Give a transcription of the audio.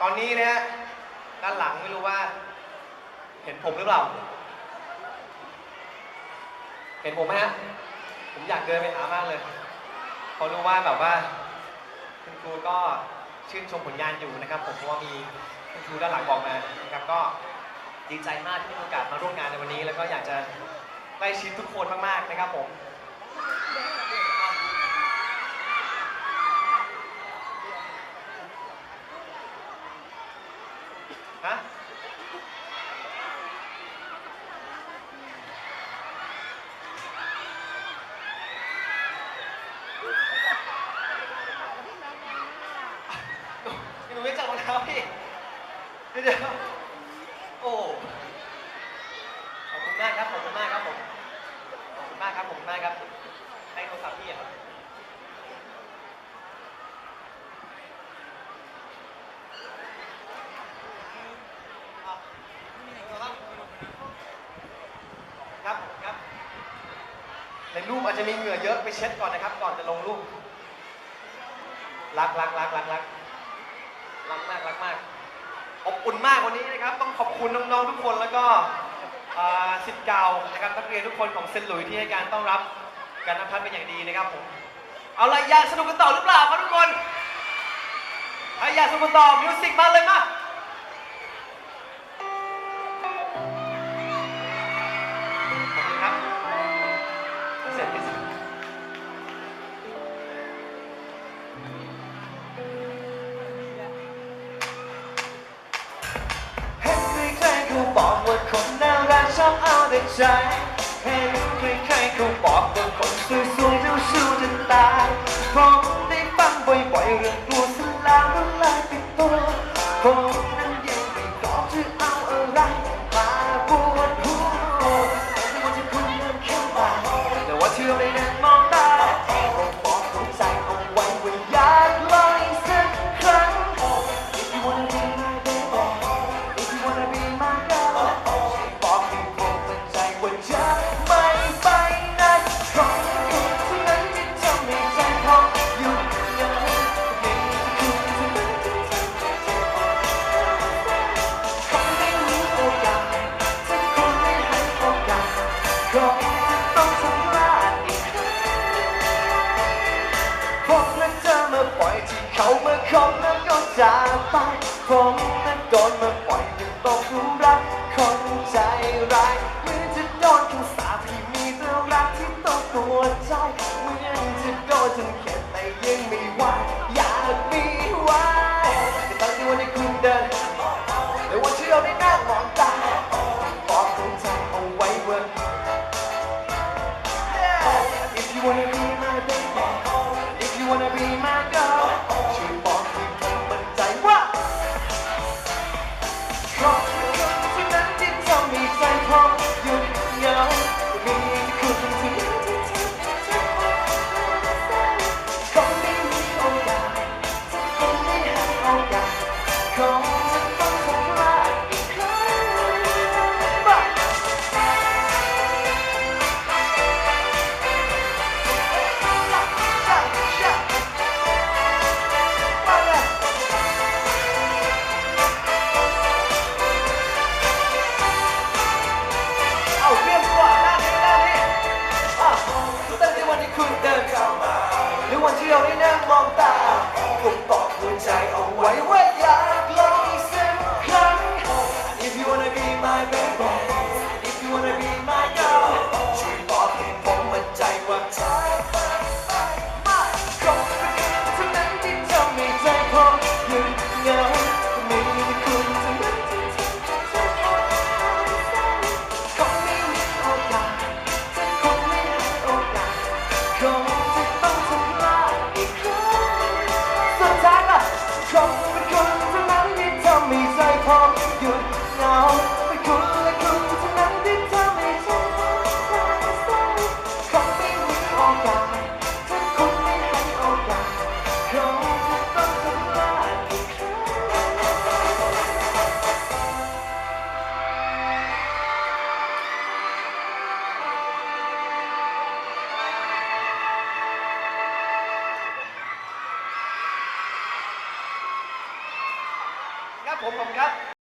ตอนนี้นะฮะด้านหลังไม่รู้ว่า เห็นผมหรือเปล่า เห็นผมไหมฮะ ผมอยากเดินไปหามากเลยเพราะรู้ว่าแบบว่า คุณครูก็ชื่นชมผลงานอยู่นะครับ ผมเพราะว่ามีคุณครูด้านหลังบอกมานะครับก็ดีใจมากที่มีโอกาสมาร่วมงานในวันนี้ แล้วก็อยากจะใกล้ชิดทุกคนมากๆนะครับผม ฮะพี่หนูไม่จับรองเท้าพี่เดี๋ยวโอ้ขอบคุณมากครับขอบคุณมากครับผมขอบคุณมากครับขอบคุณมากครับให้โทรศัพท์พี่อะครับครับครับ ในรูปอาจจะมีเหงื่อเยอะไปเช็ดก่อนนะครับ ก่อนจะลงรูปรักรักรักรักรักรักมากรักมากอบอุ่นมากวันนี้นะครับ ต้องขอบคุณน้องๆทุกคนแล้วก็สิทธิ์เก่านะครับนักเรียนทุกคนของเซนหลุยที่ให้การต้อนรับการนำพัฒน์เป็นอย่างดีนะครับผมเอาละอยากสนุกกันต่อหรือเปล่าครับทุกคนถ้าอยากสนุกกันต่อมิวสิกมาเลยมา คนน่ารักชอบเอาแต่ใจเห็นใครๆเขาบอกว่าคนสวยๆเจ้าชู้จะตายผมได้ฟังบ่อยๆเรื่อง ต้องทำลาดอีกคงผมนั้นเธอมาปล่อยที่เขามาคบแล้วก็จากไปผมนั้นโดนมาปล่อยยังตกหลุมรักคนใจร้ายเหมือนจะโดนคำสาปที่มีแต่รักที่ต้องตัวใจเหมือนจะโดนจนเข็ดแต่ยังไม่ไหวอยากมี my baby. ผมผมครับ